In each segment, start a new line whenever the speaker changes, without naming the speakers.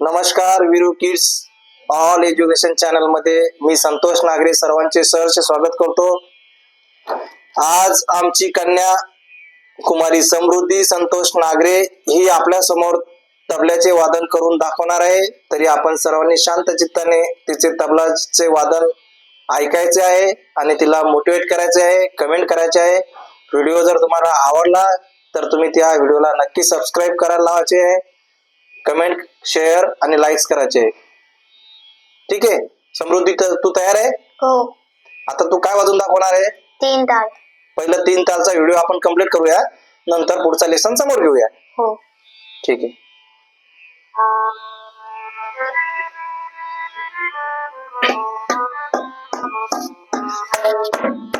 नमस्कार Viru kids all education चॅनलमध्ये मी संतोष नागरे सर्वांचे सहर्ष स्वागत करतो. आज आमची कन्या कुमारी समृद्धी संतोष नागरे ही आपल्यासमोर तबल्याचे वादन करून दाखवणार आहे. तरी आपण सर्वांनी शांत चित्ताने तिचे तबलाचे वादन ऐकायचे आहे आणि तिला मोटिवेट करायचे आहे कमेंट करायचे आहे. व्हिडिओ जर तुम्हाला आवडला तर तुम्ही त्या व्हिडिओला नक्की सबस्क्राईब करायला लावायचे आहे. कमेंट शेअर आणि लाईक्स करायचे. ठीक आहे? समृद्धी त- तयार आहे?
हो.
आता तू काय वाजून दाखवणार आहे?
तीन ताल
पहिलं तीन तालचा व्हिडिओ आपण कंप्लीट करूया. नंतर पुढचा लेसन समोर घेऊया.
हो.
ठीक आहे.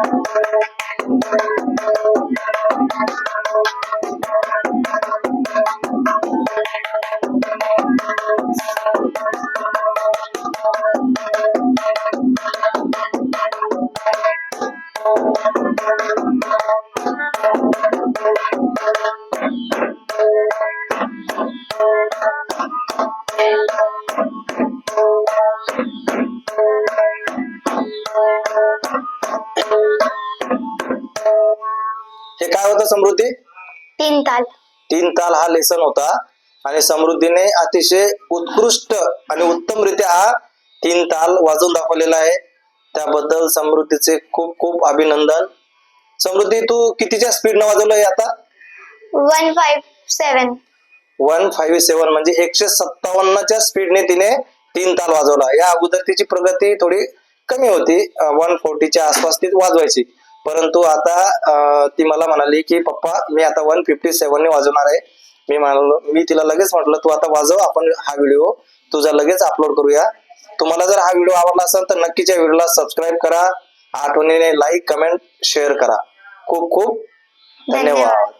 हे काय होतं समृद्धी?
तीन ताल.
तीन ताल हा लेसन होता. आणि समृद्धीने अतिशय उत्कृष्ट आणि उत्तमरित्या हा तीन ताल वाजवून दाखवलेला आहे. त्याबद्दल समृद्धीचे खूप खूप अभिनंदन. समृद्धी तू कितीच्या स्पीडनं वाजवलंय आता?
One five seven.
One five seven म्हणजे एकशे सत्तावन्नच्या स्पीडने तिने तीन ताल वाजवला. या अगोदर तिची प्रगती थोडी कमी होती. वन फोर्टीच्या आसपास ती वाजवायची. परंतु आता ती मला म्हणाली की पप्पा मी आता वन फिफ्टी सेवन ने वाजवणार आहे. मी म्हणालो मी तिला लगेच म्हटलं तू आता वाजव आपण हा व्हिडिओ तुझा लगेच अपलोड करूया. तुम्हाला जर हा व्हिडिओ आवडला असेल तर नक्कीच या व्हिडिओला सबस्क्राईब करा. आठवणीने लाईक कमेंट शेअर करा. खूप खूप धन्यवाद.